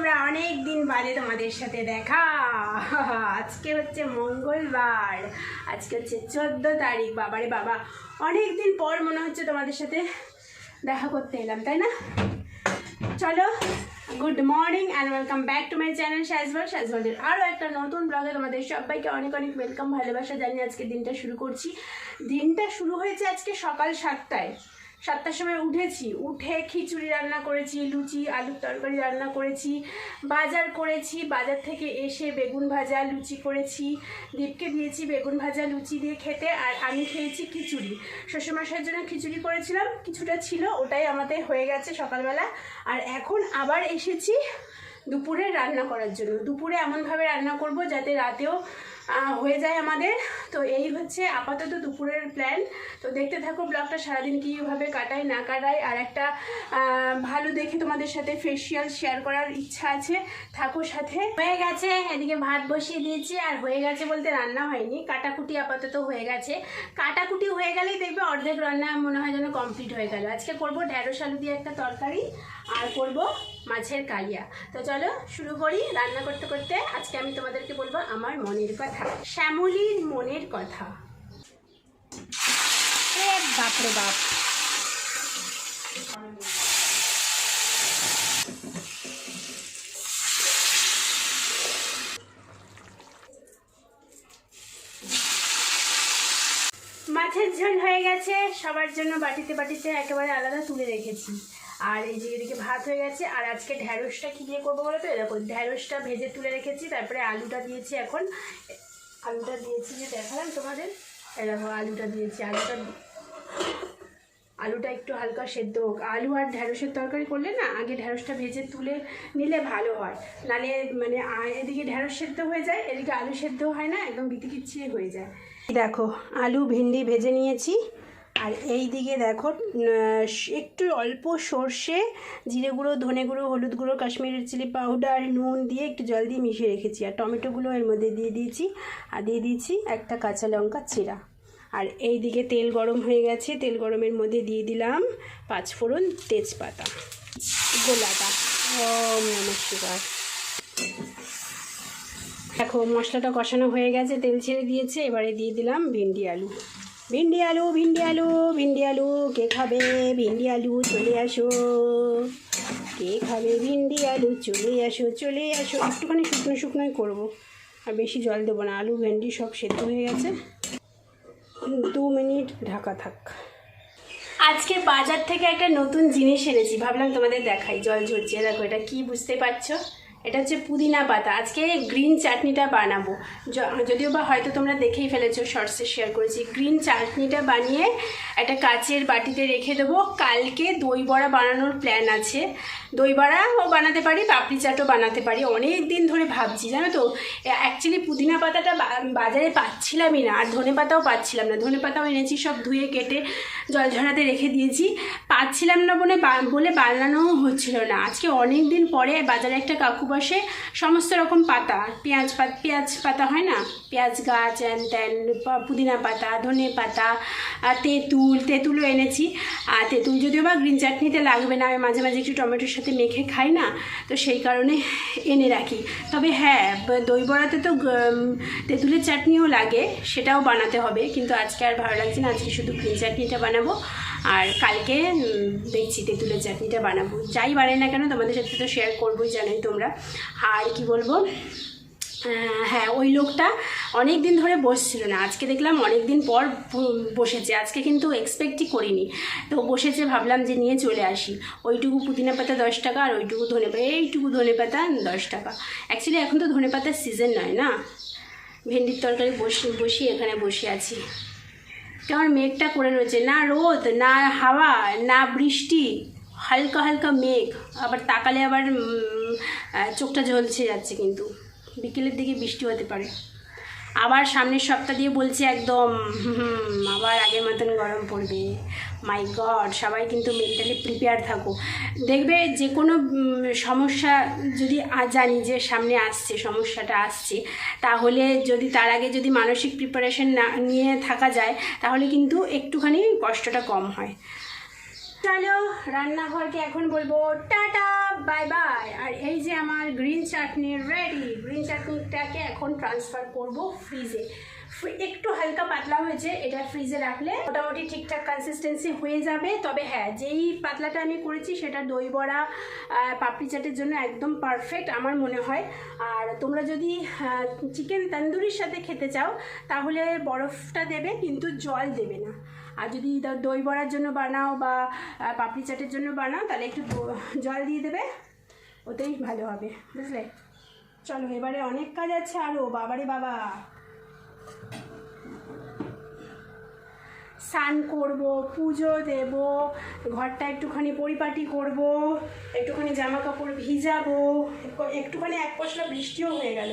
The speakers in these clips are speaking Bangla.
তোমরা অনেক দিন বাদে তোমাদের সাথে দেখা। আজকে হচ্ছে মঙ্গলবার। আজকে হচ্ছে চোদ্দ তারিখ। বাবারে বাবা অনেক দিন পর মনে হচ্ছে তোমাদের সাথে দেখা করতে এলাম, তাই না? চলো good morning and welcome back to my channel Shajwal শাজওয়ালের আরও একটা নতুন ব্লগে তোমাদের সবাইকে অনেক অনেক ওয়েলকাম ভালোবাসা জানিয়ে আজকে দিনটা শুরু করছি। দিনটা শুরু হয়েছে আজকে সকাল সাতটায়। সাতটার সময় উঠেছি। উঠে খিচুড়ি রান্না করেছি, লুচি, আলুর তরকারি রান্না করেছি, বাজার করেছি, বাজার থেকে এসে বেগুন ভাজা, লুচি করেছি, দীপকে দিয়েছি বেগুন ভাজা, লুচি দিয়ে খেতে, আর আমি খেয়েছি খিচুড়ি। শ্বশুরমশাইয়ের জন্য খিচুড়ি করেছিলাম, কিছুটা ছিল, ওটাই আমাদের হয়ে গেছে সকালবেলা। আর এখন আবার এসেছি দুপুরে রান্না করার জন্য। দুপুরে এমনভাবে রান্না করব যাতে রাতেও হয়ে যায় আমাদের। তো এই হচ্ছে আপাতত দুপুরের প্ল্যান তো দেখতে থাকো ব্লগটা, সারাদিন কীভাবে কাটাই না কাটাই আর একটা ভালো দেখে তোমাদের সাথে ফেসিয়াল শেয়ার করার ইচ্ছা আছে, থাকো সাথে। হয়ে গেছে, এদিকে ভাত বসিয়ে দিয়েছি। আর হয়ে গেছে বলতে রান্না হয়নি। কাটাকুটি আপাতত হয়ে গেছে। কাটাকুটি হয়ে গেলেই দেখবে অর্ধেক রান্না মনে হয় যেন কমপ্লিট হয়ে গেল। আজকে করব ঢেঁড়স আলু দিয়ে একটা তরকারি, আর করব মাছের কালিয়া। তো চলো শুরু করি রান্না করতে করতে। আজকে আমি তোমাদেরকে বলব আমার মনের কথা। শ্যামলির মনের কথা। বাপরে বাপ মাছের ঝোল হয়ে গেছে। সবার জন্য বাটিতে বাটিতে একেবারে আলাদা তুলে রেখেছি। আর এই যে এদিকে ভাত হয়ে গেছে, আর আজকে ঢ্যাঁড়সটা কী দিয়ে করব বলো তো এরকম ঢ্যাঁড়সটা ভেজে তুলে রেখেছি, তারপরে আলুটা দিয়েছি এখন। আলুটা দিয়েছি যে দেখালাম তোমাদের? এরকম আলুটা দিয়েছি, আলুটা আলুটা একটু হালকা সেদ্ধ হোক। আলু আর ঢ্যাঁড়সের তরকারি করলে না, আগে ঢ্যাঁড়সটা ভেজে তুলে নিলে ভালো হয়। নালে মানে এদিকে ঢ্যাঁড়স সেদ্ধ হয়ে যায়, এদিকে আলু সেদ্ধ হয় না, একদম বিতিকিচ্ছিরি হয়ে যায়। দেখো, আলু, ভেন্ডি ভেজে নিয়েছি। আর এই দিকে দেখো একটু অল্প সর্ষে, জিরে গুঁড়ো, ধনে গুঁড়ো, হলুদ গুঁড়ো, কাশ্মীরি চিলি পাউডার, নুন দিয়ে একটু জল দিয়ে মিশিয়ে রেখেছি। আর টমেটোগুলো এর মধ্যে দিয়ে দিয়েছি। আর দিয়ে দিয়েছি একটা কাঁচা লঙ্কা চিরা আর এই দিকে তেল গরম হয়ে গেছে। তেল গরমের মধ্যে দিয়ে দিলাম পাঁচফোড়ন তেজপাতা। গোলাটা। ওম নমঃ শিবায়। দেখো, মশলাটা কষানো হয়ে গেছে, তেল ছেড়ে দিয়েছে, এবারে দিয়ে দিলাম ভিন্ডি আলু। ভিন্ডি আলু ভিন্ডি আলু ভিন্ডি আলু, কে খাবে ভিন্ডি আলু? চলে আসো। কে খাবে ভিন্ডি আলু? চলে আসো চলে আসো। একটুখানি শুকনো শুকনোই করব। আর বেশি জল দেবো না, আলু, ভেন্ডি সব সেদ্ধ হয়ে গেছে। দু মিনিট ঢাকা থাক। আজকে বাজার থেকে একটা নতুন জিনিস এনেছি, ভাবলাম তোমাদের দেখাই। জল ঝরছে, দেখো এটা কি বুঝতে পারছ? এটা হচ্ছে পুদিনা পাতা। আজকে গ্রিন চাটনিটা বানাবো। যদিও বা হয়তো তোমরা দেখেই ফেলেছো শর্টসে শেয়ার করেছি। গ্রিন চাটনিটা বানিয়ে একটা কাচের বাটিতে রেখে দেবো। কালকে দই বড়া বানানোর প্ল্যান আছে। দই বড়াও বানাতে পারি, পাপড়ি চাটও বানাতে পারি। অনেক দিন ধরে ভাবছি, জানো তো? অ্যাকচুয়ালি পুদিনা পাতাটা বাজারে পাচ্ছিলামই না, আর ধনে পাতাও পাচ্ছিলাম না। ধনে পাতাও এনেছি, সব ধুয়ে কেটে জল ঝরাতে রেখে দিয়েছি। পাচ্ছিলাম না বলে বলে বানানোও হচ্ছিল না। আজকে অনেক দিন পরে বাজারে একটা কাকু বসে সমস্ত রকম পাতা, পেঁয়াজ পাত পেঁয়াজ পাতা হয় না? পেঁয়াজ গাছ হ্যান ত্যান পুদিনা পাতা, ধনে পাতা তেঁতুল, তেঁতুলও এনেছি। আর তেঁতুল যদিও বা গ্রিন চাটনিতে লাগবে না, আমি মাঝে মাঝে একটু টমেটোর সাথে মেখে খাই না, তো সেই কারণে এনে রাখি। তবে হ্যাঁ দই বড়াতে তো তেঁতুলের চাটনিও লাগে, সেটাও বানাতে হবে, কিন্তু আজকে আর ভালো লাগছে না, আজকে শুধু গ্রিন চাটনিটা বানাবো। আর কালকে দেখছি তেঁতুলের চাটনিটা বানাবো। যাই বানাই না কেন, তোমাদের সাথে তো শেয়ার করবোই, জানোই তোমরা। আর কি বলব? হ্যাঁ ওই লোকটা অনেক দিন ধরে বসছিল না। আজকে দেখলাম অনেক দিন পর বসেছে। আজকে কিন্তু এক্সপেক্টই করিনি। তো বসেছে, ভাবলাম যে নিয়ে চলে আসি। ওইটুকু পুদিনা পাতা দশ টাকা আর ওইটুকু ধনে পাতা এইটুকু ধনে পাতা দশ টাকা। অ্যাকচুয়ালি এখন তো ধনে পাতার সিজন নয় না? ভেন্ডির তরকারি বসে বসি এখানে বসে আছি। কেমন মেঘটা করে রয়েছে। না রোদ, না হাওয়া, না বৃষ্টি, হালকা হালকা মেঘ। আবার তাকালে আবার চোখটা ঝলছে যাচ্ছে কিন্তু। বিকেলের দিকে বৃষ্টি হতে পারে। আবার সামনের সপ্তাহ দিয়ে বলছে একদম আবার আগের মতন গরম পড়বে। মাই গড সবাই কিন্তু মেন্টালি প্রিপেয়ার থাকো। দেখবে যে কোনো সমস্যা যদি জানি যে সামনে আসছে, সমস্যাটা আসছে, তাহলে যদি তার আগে যদি মানসিক প্রিপারেশন না, নিয়ে থাকা যায়, তাহলে কিন্তু একটুখানি কষ্টটা কম হয়। চলো, রান্নাঘরকে এখন বলব, টাটা বাই বাই আর এই যে আমার গ্রিন চাটনি রেডি গ্রিন চাটনিটাকে এখন ট্রান্সফার করব ফ্রিজে একটু হালকা পাতলা হয়েছে, এটা ফ্রিজে রাখলে মোটামুটি ঠিকঠাক কনসিস্টেন্সি হয়ে যাবে। তবে হ্যাঁ যেই পাতলাটা আমি করেছি সেটা দই বড়া পাপড়ি চাটের জন্য একদম পারফেক্ট আমার মনে হয়। আর তোমরা যদি চিকেন তন্দুরির সাথে খেতে চাও, তাহলে বরফটা দেবে কিন্তু জল দেবে না। আর যদি দই বড়ার জন্য বানাও বা পাপড়ি চাটের জন্য বানাও, তাহলে একটু জল দিয়ে দেবে, ওতেই ভালো হবে, বুঝলে? চলো, এবারে অনেক কাজ আছে আরও বাবারে বাবা। স্নান করব, পুজো দেব, ঘরটা একটুখানি পরিপাটি করব, একটুখানি জামা কাপড় ভিজাবো একটুখানি এক পশলা বৃষ্টিও হয়ে গেল।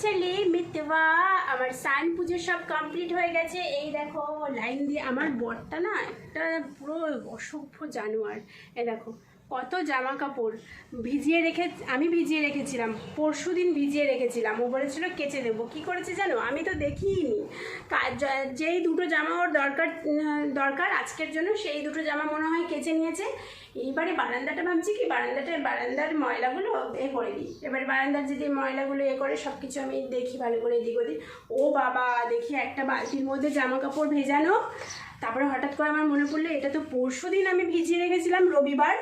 ছেলে মিতবা। আমার সান পুজো সব কমপ্লিট হয়ে গেছে। এই দেখো লাইন দিয়ে আমার বরটা না একটা পুরো অসভ্য জানোয়ার। এ দেখো কত জামা কাপড় ভিজিয়ে রেখে, আমি ভিজিয়ে রেখেছিলাম পরশু দিন ভিজিয়ে রেখেছিলাম। ও বলেছিল, কেচে দেবো। কী করেছে জানো? আমি তো দেখিনি। যেই দুটো জামা ওর দরকার দরকার, আজকের জন্য সেই দুটো জামা মনে হয় কেচে নিয়েছে। এইবারে বারান্দাটা ভাবছি কি, বারান্দাটা, বারান্দার ময়লাগুলো এ করে দিই। এবারে বারান্দার যদি ময়লাগুলো এ করে সব কিছু আমি দেখি ভালো করে এদিক ওদিক। ও বাবা, দেখি একটা বালতির মধ্যে জামা কাপড় ভেজানো। তারপরে হঠাৎ করে আমার মনে পড়ল, এটা তো পরশু দিন আমি ভিজিয়ে রেখেছিলাম, রবিবার।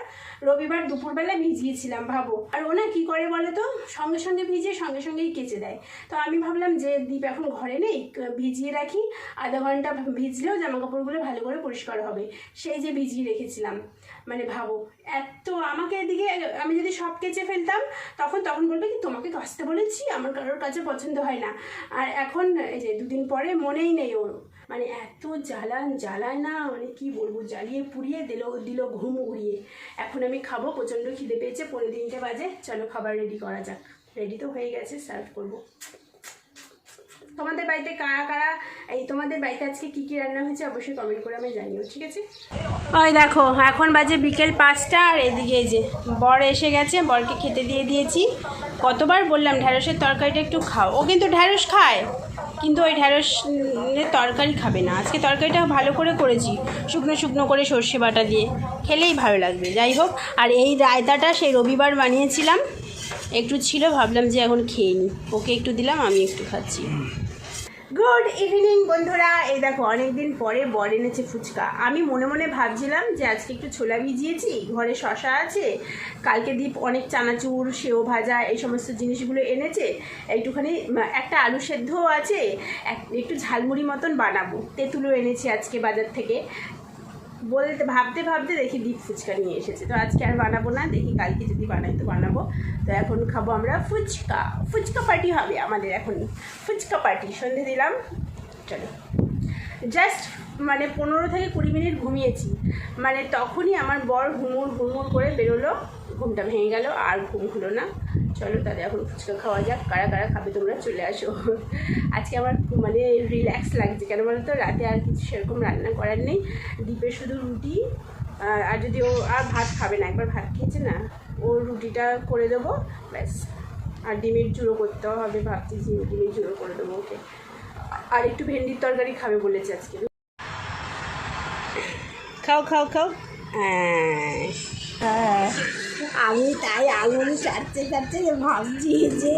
রবিবার দুপুরবেলা ভিজিয়েছিলাম, ভাবো। আর ও না কী করে বলে তো? সঙ্গে সঙ্গে ভিজিয়ে সঙ্গে সঙ্গেই কেচে দেয়। তো আমি ভাবলাম যে দ্বীপ এখন ঘরে নেই ভিজিয়ে রাখি। আধা ঘণ্টা ভিজলেও জামা কাপড়গুলো ভালো করে পরিষ্কার হবে। সেই যে ভিজিয়ে রেখেছিলাম। মানে ভাবো, এত আমাকে এদিকে, আমি যদি সব কেচে ফেলতাম, তখন তখন বলবে কি, তোমাকে কাচতে বলেছি, আমার কারোর কাছে পছন্দ হয় না। আর এখন, এই যে দুদিন পরে মনেই নেই ওর। মানে এত জ্বালান, জ্বালায় না মানে কি বলব, জ্বালিয়ে পুড়িয়ে দিল দিল ঘুম উড়িয়ে। এখন আমি খাব, প্রচণ্ড খিদে পেয়েছে পনেরো দিনটে বাজে, চলো খাবার রেডি করা যাক। রেডি তো হয়ে গেছে সার্ভ করব। তোমাদের বাড়িতে কারা কারা, এই তোমাদের বাড়িতে আজকে কী কী রান্না হয়েছে অবশ্যই কমেন্ট করে আমি জানিও, ঠিক আছে? ওই দেখো, এখন বাজে বিকেল পাঁচটা, আর এদিকে যে বর এসে গেছে, বরকে খেতে দিয়ে দিয়েছি। কতবার বললাম, ঢ্যাঁড়সের তরকারিটা একটু খাও। ও কিন্তু ঢ্যাঁড়স খায়। কিন্তু ওই ঢ্যাঁড়সের তরকারি খাবে না। আজকে তরকারিটা ভালো করে করেছি, শুকনো শুকনো করে সর্ষে বাটা দিয়ে। খেলেই ভালো লাগবে। যাই হোক, আর এই রায়তাটা সেই রবিবার বানিয়েছিলাম। একটু ছিল, ভাবলাম যে এখন খেয়ে নিই ওকে একটু দিলাম, আমি একটু খাচ্ছি। গুড ইভিনিং বন্ধুরা। এই দেখো, অনেকদিন পরে বর এনেছে ফুচকা। আমি মনে মনে ভাবছিলাম যে আজকে একটু ছোলা ভিজিয়েছি, ঘরে শশা আছে, কালকে দীপ অনেক চানাচুর, সেও ভাজা, এই সমস্ত জিনিসগুলো এনেছে। একটুখানি একটা আলু সেদ্ধও আছে, এক- একটু ঝালমুড়ি মতন বানাবো। তেঁতুলও এনেছি আজকে বাজার থেকে। বলতে ভাবতে ভাবতে দেখি ডিপ ফুচকা নিয়ে এসেছে। তো আজকে আর বানাবো না, দেখি কালকে যদি বানাই তো বানাবো। তো এখন খাব আমরা ফুচকা। ফুচকা পার্টি হবে আমাদের এখন। ফুচকা পার্টি সন্ধে দিলাম। চলো। জাস্ট মানে পনেরো থেকে কুড়ি মিনিট ঘুমিয়েছি। মানে তখনই আমার বর হুমুর হুমুর করে বেরোলো। ঘুমটা ভেঙে গেল, আর ঘুম হলো না। চলো তাহলে এখন ফুচকা খাওয়া যাক, কারা কারা খাবে তোমরা চলে আসো। আজকে আমার মানে রিল্যাক্স লাগছে, কেন বলো তো রাতে আর কিছু সেরকম রান্না করার নেই। দ্বীপের শুধু রুটি, আর যদি ও আর ভাত খাবে না, একবার ভাত খেয়েছে না ও রুটিটা করে দেবো, ব্যাস। আর ডিমের চুড়ো করতেও হবে, ভাবছি ডিমের চুড়ো করে দেবো ওকে। আর একটু ভেন্ডির তরকারি খাবে বলেছে আজকে। খাও খাও খাও। হ্যাঁ। হ্যাঁ, আমি তাই আঙুল চাটতে চাটতে ভাবছি যে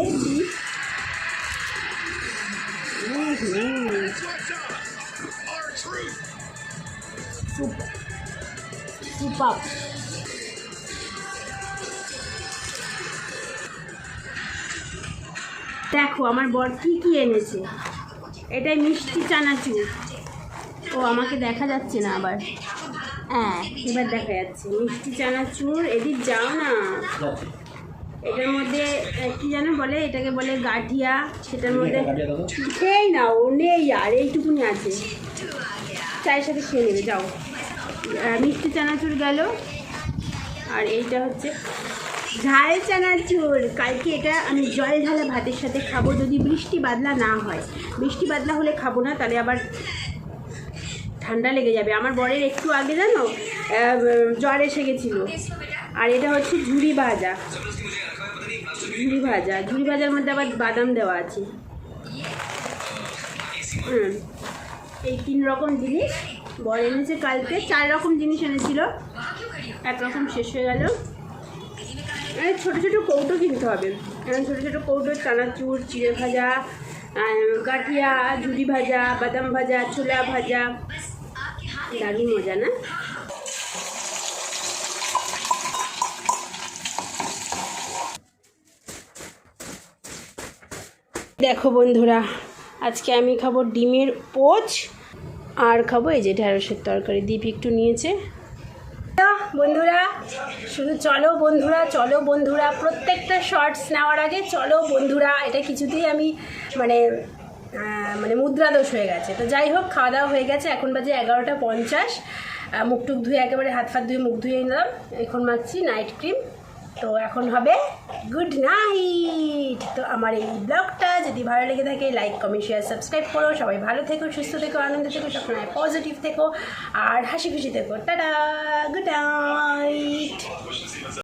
দেখো আমার বর কি কি এনেছে? এটাই মিষ্টি চানাচুর। ও আমাকে দেখা যাচ্ছে না আবার। হ্যাঁ। এবার দেখা যাচ্ছে মিষ্টি চানাচুর এদিক যাও না। এটার মধ্যে কি যেন বলে? এটাকে বলে গাঠিয়া। সেটার মধ্যে খেয়েই না ও নেই আর এইটুকুনি আছে। চায়ের সাথে খেয়ে নেবে যাও। মিষ্টি চানাচুর গেল। আর এইটা হচ্ছে ঝাল চানাচুর। কালকে এটা আমি জল ঢালা ভাতের সাথে খাব যদি বৃষ্টি বাদলা না হয়। বৃষ্টি বাদলা হলে খাব না তাহলে আবার ঠান্ডা লেগে যাবে। আমার বরের একটু আগে জানো জ্বর এসে গেছিল। আর এটা হচ্ছে ঝুড়ি ভাজা। ঝুড়ি ভাজা। ঝুড়ি ভাজার মধ্যে আবার বাদাম দেওয়া আছে। হুম। এই তিন রকম জিনিস বর এনেছে কালকে। চার রকম জিনিস এনেছিল। এক রকম শেষ হয়ে গেল। ছোটো ছোটো কৌটো কিনতে হবে। এরকম ছোটো ছোটো কৌটো চানাচুর, চিড়ে ভাজা গাঠিয়া, ঝুড়ি ভাজা, বাদাম ভাজা, ছোলা ভাজা। দারুণ মজা, না? দেখো বন্ধুরা, আজকে আমি খাব ডিমের পোচ, আর খাব এই যে ঢ্যাঁড়সের তরকারি। দীপ একটু নিয়েছে। বন্ধুরা, শুধু চলো বন্ধুরা চলো বন্ধুরা, প্রত্যেকটা শর্টস নেওয়ার আগে চলো বন্ধুরা, এটা কিছুতেই আমি মানে মানে মুদ্রা দোষ হয়ে গেছে। তো যাই হোক, খাওয়া দাওয়া হয়ে গেছে, এখন বাজে এগারোটা পঞ্চাশ। মুখ টুক ধুয়ে একেবারে হাত ফাত ধুয়ে মুখ ধুয়ে নিলাম। এখন মাখছি নাইট ক্রিম তো এখন হবে গুড নাইট তো আমার এই ব্লগটা, যদি ভালো লেগে থাকে লাইক কমেন্ট শেয়ার সাবস্ক্রাইব করো। সবাই ভালো থেকো, সুস্থ থেকো, আনন্দ থেকো, সবসময় পজিটিভ থেকো। আর হাসি খুশি থেকো। Tata good night